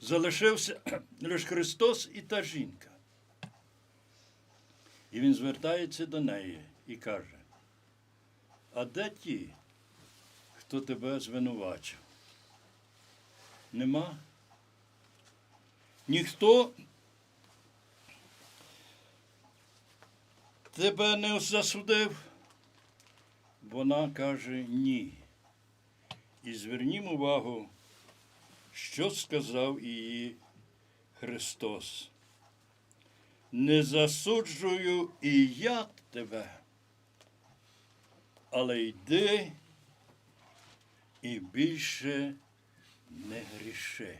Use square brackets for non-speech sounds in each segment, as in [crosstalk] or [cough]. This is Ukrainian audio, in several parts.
залишився [clears throat] лише Христос і та жінка. І він звертається до неї і каже: А де ті, хто тебе звинувачив? Нема? Ніхто тебе не засудив? Вона каже ні. І звернімо увагу, що сказав її Христос. Не засуджую і я тебе, але йди і більше не гріши.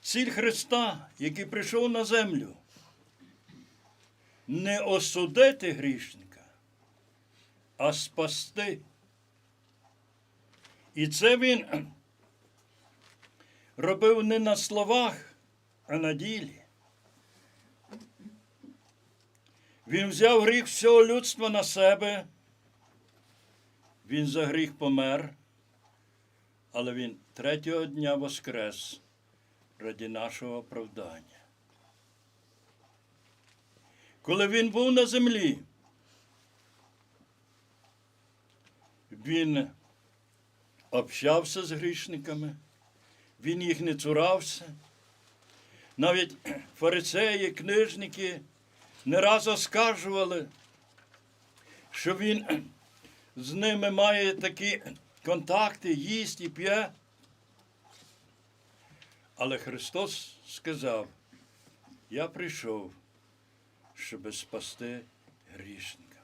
Ціль Христа, який прийшов на землю, не осудити грішника, а спасти. І це він робив не на словах, а на ділі. Він взяв гріх всього людства на себе. Він за гріх помер, але він третього дня воскрес раді нашого оправдання. Коли він був на землі, він общався з грішниками, він їх не цурався. Навіть фарисеї, книжники не раз оскаржували, що він з ними має такі контакти, їсть і п'є. Але Христос сказав, я прийшов, щоб спасти грішника.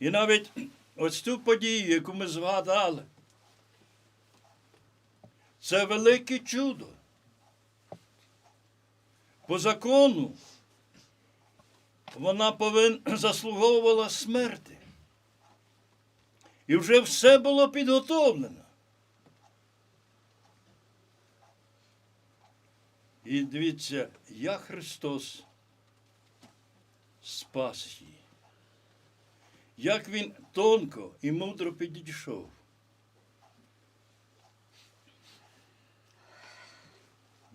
І навіть ось цю подію, яку ми згадали, це велике чудо. По закону вона повин, [clears throat] заслуговувала смерти. І вже все було підготовлено. І дивіться, як Христос спас її. Як Він тонко і мудро підійшов.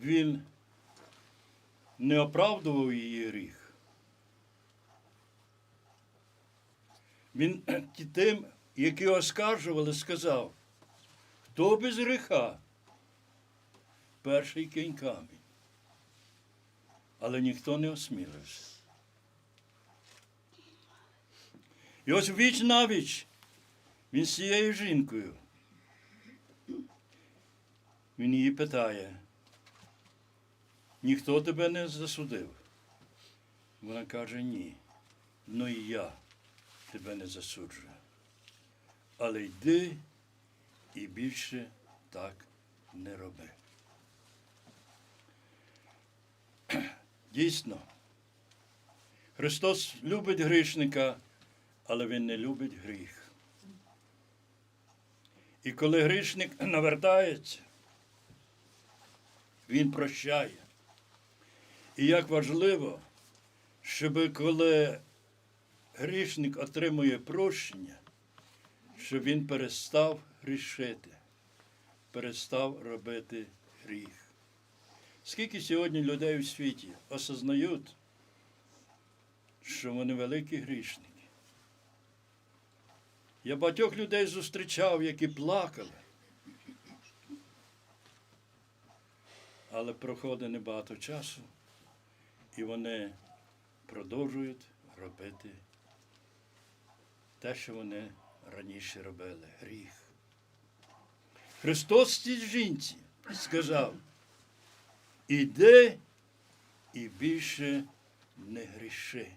Він не оправдував її гріх. Він [clears throat] тим, які оскаржували, сказав, хто без гріха, перший кинь камінь. Але ніхто не осмілився. І ось віч навіч він з цією жінкою. Він її питає, ніхто тебе не засудив. Вона каже, ні. Ну і я тебе не засуджую. Але йди і більше так не роби. [clears throat] Дійсно, Христос любить грішника, але Він не любить гріх. І коли грішник навертається, Він прощає. І як важливо, щоб коли грішник отримує прощення, щоб він перестав грішити, перестав робити гріх. Скільки сьогодні людей у світі осознають, що вони великі грішники? Я багатьох людей зустрічав, які плакали. Але проходить небагато часу, і вони продовжують робити те, що вони раніше робили гріх. Христос цій жінці сказав, іди і більше не гріши.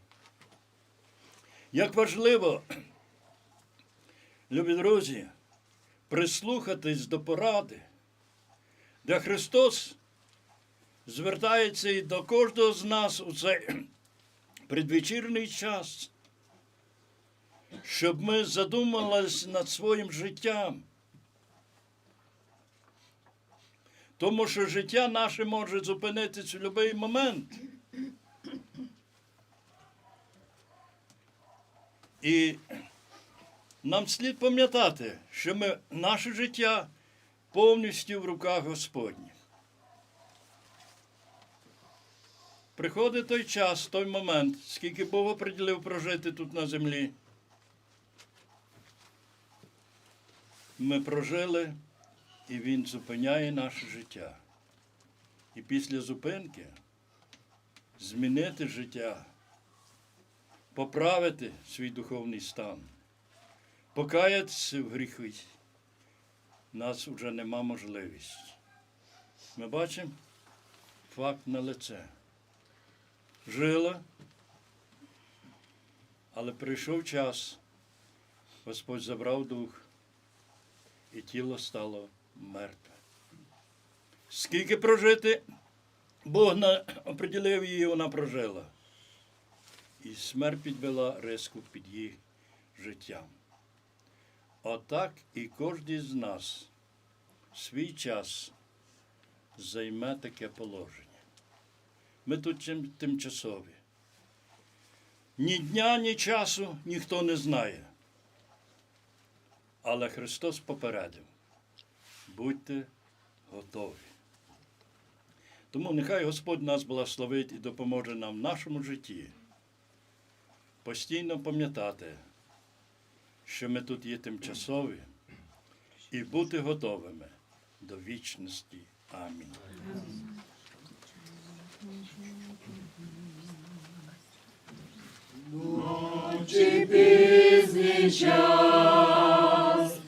Як важливо, любі друзі, прислухатись до поради, де Христос звертається і до кожного з нас у цей предвечірний час, щоб ми задумались над своїм життям. Тому що життя наше може зупинитися в будь-який момент. І нам слід пам'ятати, що ми наше життя повністю в руках Господніх. Приходить той час, той момент, скільки Бог оприділив прожити тут на землі. Ми прожили, і Він зупиняє наше життя. І після зупинки змінити життя, поправити свій духовний стан, покаятися в гріхи. Нас вже нема можливості. Ми бачимо факт на лице. Жила, але прийшов час, Господь забрав дух, і тіло стало мертве. Скільки прожити, Бог оприділив її, вона прожила. І смерть підвела риску під її життям. Отак і кожен з нас свій час займе таке положення. Ми тут тимчасові. Ні дня, ні часу ніхто не знає. Але Христос попередив. Будьте готові. Тому нехай Господь нас благословить і допоможе нам в нашому житті постійно пам'ятати, що ми тут є тимчасові, і бути готовими до вічності. Амінь. Чи пізній час,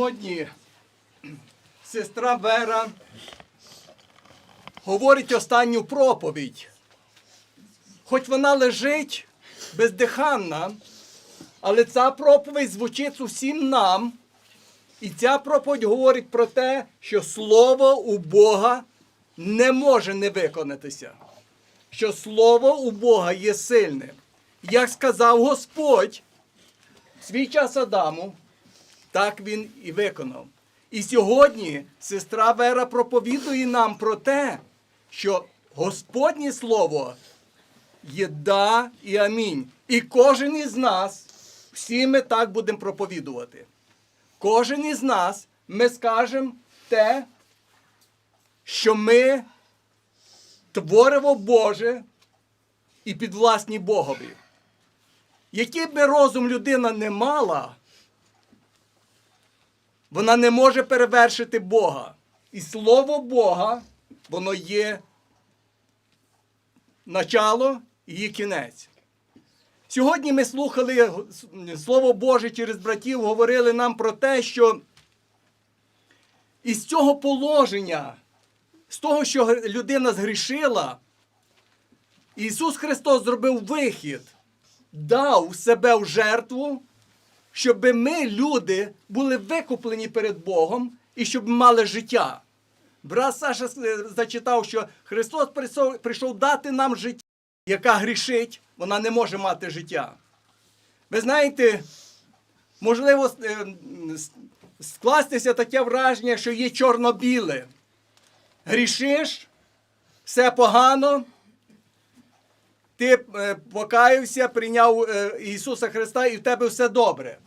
сьогодні сестра Вера говорить останню проповідь. Хоч вона лежить бездиханна, але ця проповідь звучить усім нам. І ця проповідь говорить про те, що слово у Бога не може не виконатися. Що слово у Бога є сильним. Як сказав Господь свій час Адаму, так він і виконав. І сьогодні сестра Вера проповідує нам про те, що Господнє Слово є да і амінь. І кожен із нас, всі ми так будемо проповідувати. Кожен із нас ми скажемо те, що ми творимо Боже і підвласні Богові. Який би розум людина не мала, вона не може перевершити Бога. І слово Бога, воно є начало і є кінець. Сьогодні ми слухали Слово Боже через братів, говорили нам про те, що із цього положення, з того, що людина згрішила, Ісус Христос зробив вихід, дав себе в жертву, щоб ми, люди, були викуплені перед Богом і щоб мали життя. Брат Саша е, зачитав, що Христос прийшов, дати нам життя, яка грішить, вона не може мати життя. Ви знаєте, можливо, е, скластися таке враження, що є чорно-біле. Грішиш, все погано, ти е, покаявся, прийняв е, Ісуса Христа і в тебе все добре.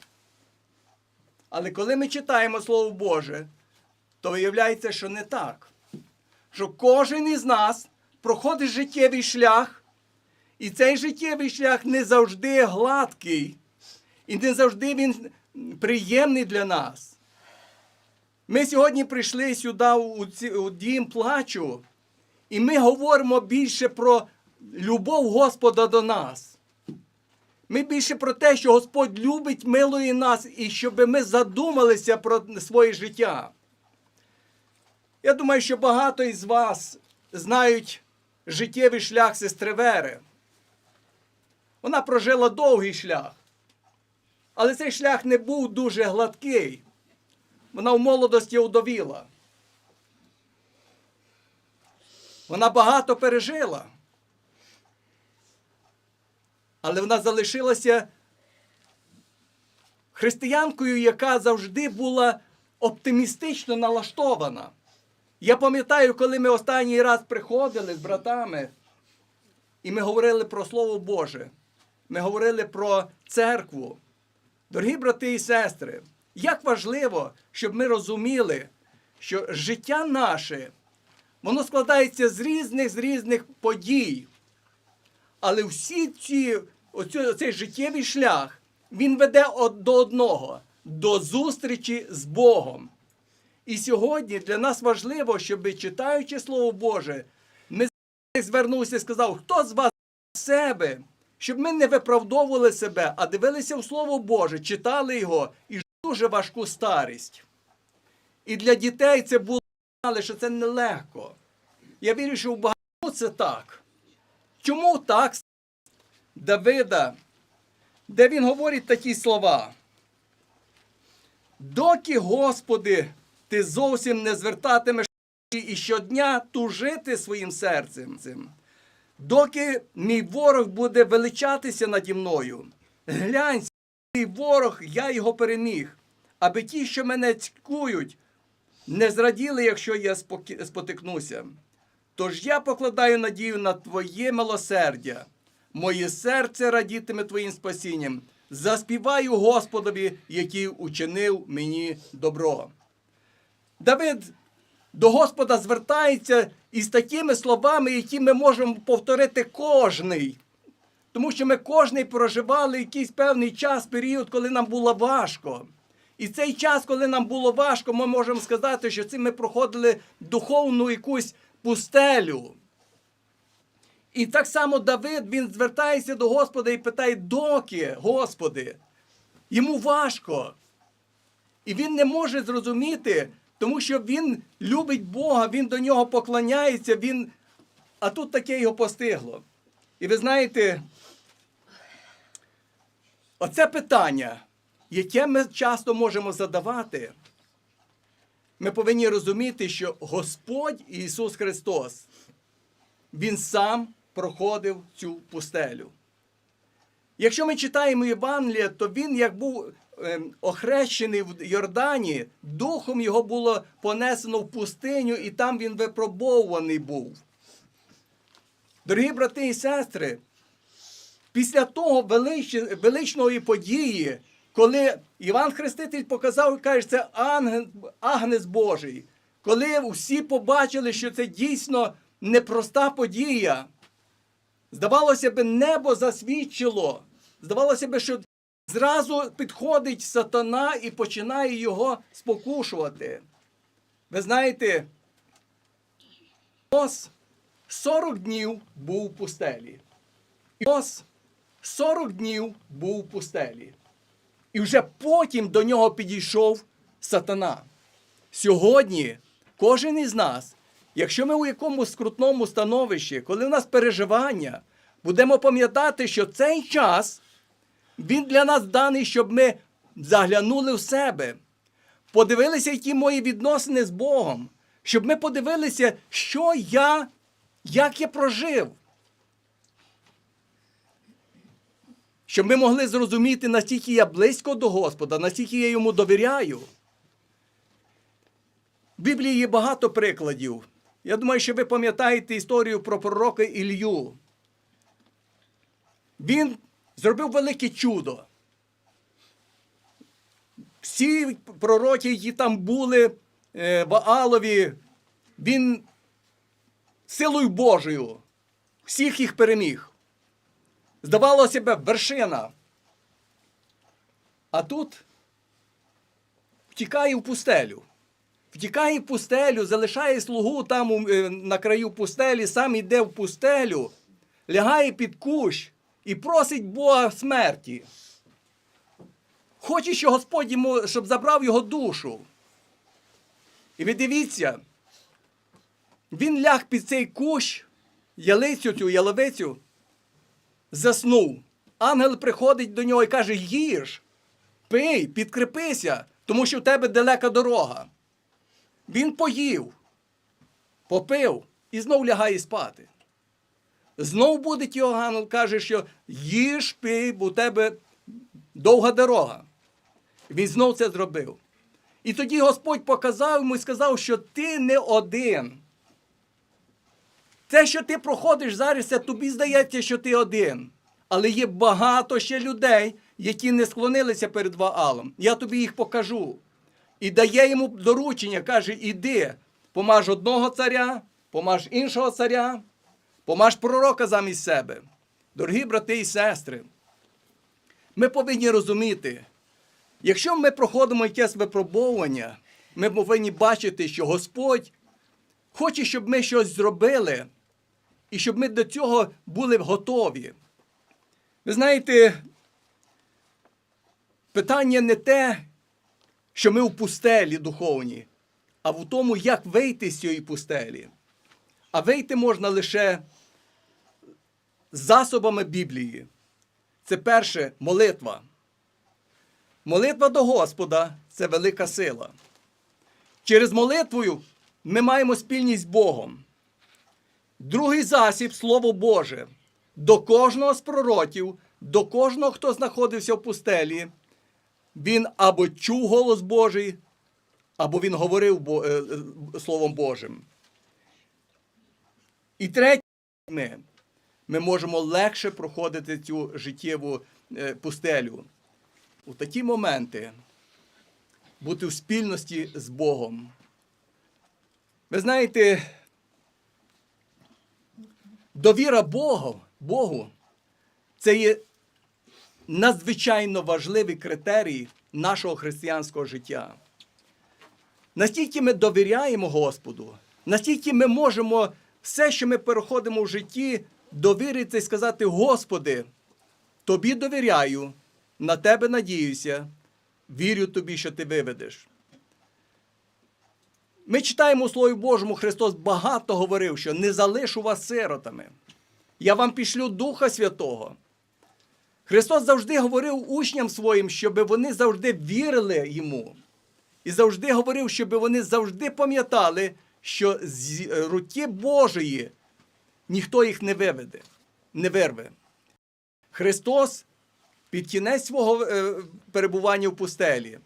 Але коли ми читаємо Слово Боже, то виявляється, що не так. Що кожен із нас проходить життєвий шлях, і цей життєвий шлях не завжди гладкий, і не завжди він приємний для нас. Ми сьогодні прийшли сюди у, дім плачу, і ми говоримо більше про любов Господа до нас. Ми більше про те, що Господь любить, милує нас, і щоб ми задумалися про своє життя. Я думаю, що багато із вас знають життєвий шлях сестри Вери. Вона прожила довгий шлях. Але цей шлях не був дуже гладкий. Вона в молодості удовіла. Вона багато пережила. Але вона залишилася християнкою, яка завжди була оптимістично налаштована. Я пам'ятаю, коли ми останній раз приходили з братами, і ми говорили про Слово Боже, ми говорили про церкву. Дорогі брати і сестри, як важливо, щоб ми розуміли, що життя наше, воно складається з різних з різних подій. Але всі ці, оцю, цей життєвий шлях, він веде до одного, до зустрічі з Богом. І сьогодні для нас важливо, щоб читаючи Слово Боже, ми звернувся і сказав, хто з вас себе, щоб ми не виправдовували себе, а дивилися в Слово Боже, читали його і дуже важку старість. І для дітей це було, що це нелегко. Я вірю, що у багатьох це так. Чому так Давида, де він говорить такі слова? Доки, Господи, ти зовсім не звертатимеш і щодня тужити своїм серцем, доки мій ворог буде величатися наді мною, глянь, мій ворог, я його переміг, аби ті, що мене цькують, не зраділи, якщо я спотикнуся. Тож я покладаю надію на Твоє милосердя. Моє серце радітиме Твоїм спасінням. Заспіваю Господові, який учинив мені добро. Давид до Господа звертається із такими словами, які ми можемо повторити кожний. Тому що ми кожний проживали якийсь певний час, період, коли нам було важко. І цей час, коли нам було важко, ми можемо сказати, що це ми проходили духовну якусь пустелю. І так само Давид він звертається до Господа і питає, доки, Господи, Йому важко. І він не може зрозуміти, тому що він любить Бога, він до нього поклоняється, він... а тут таке його постигло. І ви знаєте, оце питання, яке ми часто можемо задавати, ми повинні розуміти, що Господь Ісус Христос, Він сам проходив цю пустелю. Якщо ми читаємо Євангелія, то він, як був ем, охрещений в Йордані, духом його було понесено в пустиню, і там він випробовуваний був. Дорогі брати і сестри, після того велич- величної події, коли Іван Хреститель показав, каже, це агнець Божий, коли всі побачили, що це дійсно непроста подія, Здавалося б, небо засвідчило. Здавалося б, що зразу підходить сатана і починає його спокушувати. Ви знаєте, Ос 40 днів був у пустелі. Ос 40 днів був у пустелі. І вже потім до нього підійшов сатана. Сьогодні кожен із нас, якщо ми у якомусь скрутному становищі, коли в нас переживання, будемо пам'ятати, що цей час він для нас даний, щоб ми заглянули в себе, подивилися, які мої відносини з Богом, щоб ми подивилися, що я, як я прожив. Щоб ми могли зрозуміти, настільки я близько до Господа, настільки я йому довіряю. В Біблії є багато прикладів. Я думаю, що ви пам'ятаєте історію про пророка Ілью. Він зробив велике чудо. Всі пророки, які там були е, в Аалові, він силою Божою всіх їх переміг. Здавалося б, вершина. А тут втікає в пустелю. Втікає в пустелю, залишає слугу там е, на краю пустелі, сам йде в пустелю, лягає під кущ і просить Бога смерті. Хоче, що Господь йому, щоб забрав його душу. І ви дивіться, він ляг під цей кущ, ялицю цю яловицю, заснув. Ангел приходить до нього і каже: їж, пий, підкрепися, тому що в тебе далека дорога. Він поїв, попив і знов лягає спати. Знов буде його ангел, каже, що їж, пий, бо у тебе довга дорога. Він знов це зробив. І тоді Господь показав йому і сказав, що ти не один. Те, що ти проходиш зараз, це тобі здається, що ти один. Але є багато ще людей, які не склонилися перед Ваалом. Я тобі їх покажу. І дає йому доручення, каже: іди, помаж одного царя, помаж іншого царя, помаж пророка замість себе. Дорогі брати і сестри, ми повинні розуміти, якщо ми проходимо якесь випробовування, ми повинні бачити, що Господь хоче, щоб ми щось зробили, і щоб ми до цього були готові. Ви знаєте, питання не те, що ми в пустелі духовні, а в тому, як вийти з цієї пустелі. А вийти можна лише засобами Біблії. Це перше молитва. Молитва до Господа це велика сила. Через молитвою ми маємо спільність з Богом. Другий засіб Слово Боже. До кожного з пророків, до кожного, хто знаходився в пустелі, він або чув голос Божий, або він говорив е, е, Словом Божим. І третє, ми, ми можемо легше проходити цю життєву е, пустелю. У такі моменти бути в спільності з Богом. Ви знаєте, довіра Богу, Богу це є надзвичайно важливий критерій нашого християнського життя. Настільки ми довіряємо Господу, настільки ми можемо все, що ми переходимо в житті, довірити і сказати: Господи, Тобі довіряю, на тебе надіюся, вірю тобі, що ти виведеш. Ми читаємо у Слові Божому, Христос багато говорив, що не залишу вас сиротами. Я вам пішлю Духа Святого. Христос завжди говорив учням своїм, щоб вони завжди вірили йому. І завжди говорив, щоб вони завжди пам'ятали, що з руки Божої ніхто їх не виведе, не вирве. Христос під кінець свого е, перебування в пустелі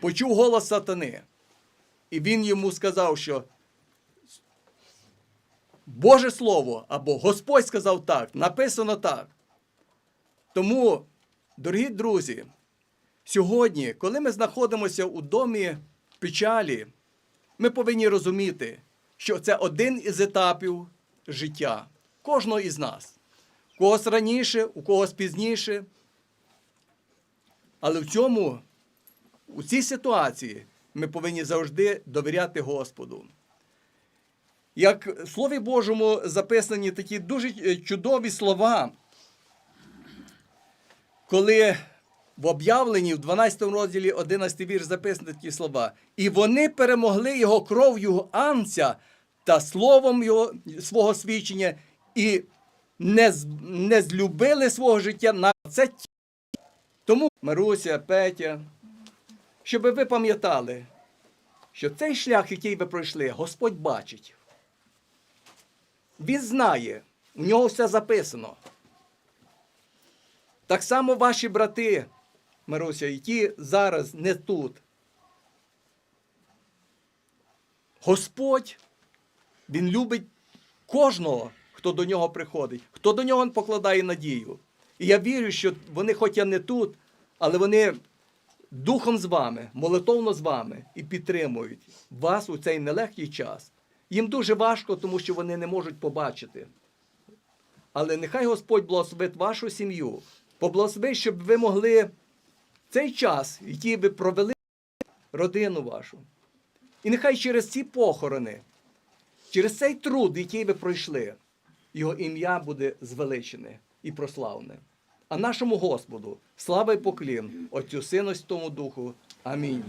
почув голос сатани. І він йому сказав, що Боже Слово або Господь сказав так, написано так. Тому, дорогі друзі, сьогодні, коли ми знаходимося у домі печалі, ми повинні розуміти, що це один із етапів життя кожного із нас. У когось раніше, у когось пізніше. Але в цьому, у цій ситуації, ми повинні завжди довіряти Господу. Як в Слові Божому записані такі дуже е, чудові слова, коли в об'явленні в 12 розділі 11 вірш записані такі слова. І вони перемогли його кров'ю анця та словом його, свого свідчення, і не, не злюбили свого життя на це. ті. Тому Маруся, Петя, щоб ви пам'ятали, що цей шлях, який ви пройшли, Господь бачить. Він знає, у нього все записано. Так само ваші брати, Маруся, які зараз не тут. Господь, Він любить кожного, хто до нього приходить, хто до нього покладає надію. І я вірю, що вони, хоча не тут, але вони духом з вами, молитовно з вами і підтримують вас у цей нелегкий час. Їм дуже важко, тому що вони не можуть побачити. Але нехай Господь благословить вашу сім'ю, поблагословить, щоб ви могли цей час, який ви провели родину вашу. І нехай через ці похорони, через цей труд, який ви пройшли, його ім'я буде звеличене і прославне. А нашому Господу слава і поклін, Отцю Сину, Тому Духу. Амінь.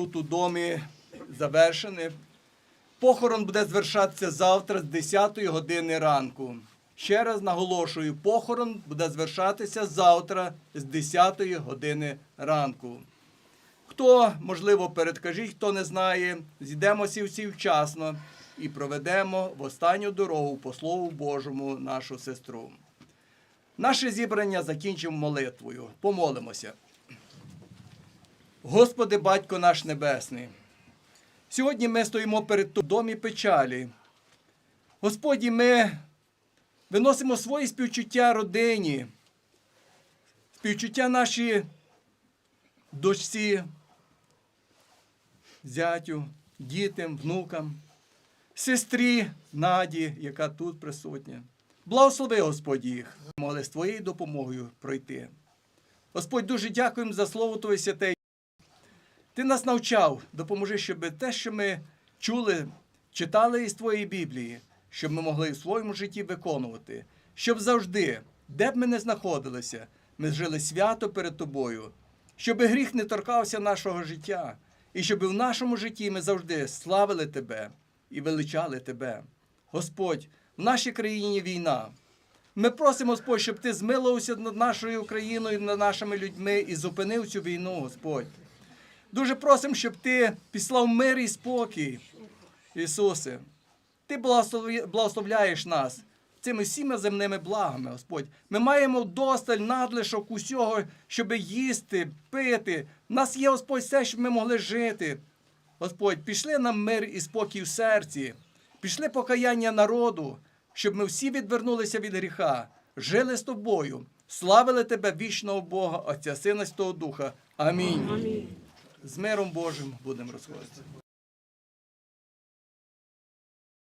Тут у домі завершене. Похорон буде звершатися завтра з 10 години ранку. Ще раз наголошую, похорон буде звершатися завтра з 10 години ранку. Хто, можливо, передкажіть, хто не знає, зійдемося всі вчасно і проведемо в останню дорогу по Слову Божому нашу сестру. Наше зібрання закінчимо молитвою. Помолимося. Господи, Батько наш Небесний, сьогодні ми стоїмо перед домі печалі. Господі, ми виносимо свої співчуття родині, співчуття нашій дочці, зятю, дітям, внукам, сестрі Наді, яка тут присутня. Благослови, Господь, їх, могли з Твоєю допомогою пройти. Господь, дуже дякуємо за слово Твоє святе. Ти нас навчав, допоможи, щоб те, що ми чули, читали із Твоєї Біблії, щоб ми могли в своєму житті виконувати, щоб завжди, де б ми не знаходилися, ми жили свято перед Тобою, щоб гріх не торкався нашого життя, і щоб в нашому житті ми завжди славили Тебе і величали Тебе. Господь, в нашій країні війна. Ми просимо, Господь, щоб Ти змилувався над нашою Україною, над нашими людьми і зупинив цю війну, Господь. Дуже просимо, щоб Ти післав мир і спокій, Ісусе. Ти благословляєш нас цими всіма земними благами, Господь. Ми маємо досталь надлишок усього, щоб їсти, пити. У нас є, Господь, все, щоб ми могли жити. Господь, пішли нам мир і спокій в серці, пішли покаяння народу, щоб ми всі відвернулися від гріха, жили з тобою, славили тебе вічного Бога, Отця Сина Святого Духа. Амінь. З миром Божим будемо розходитися.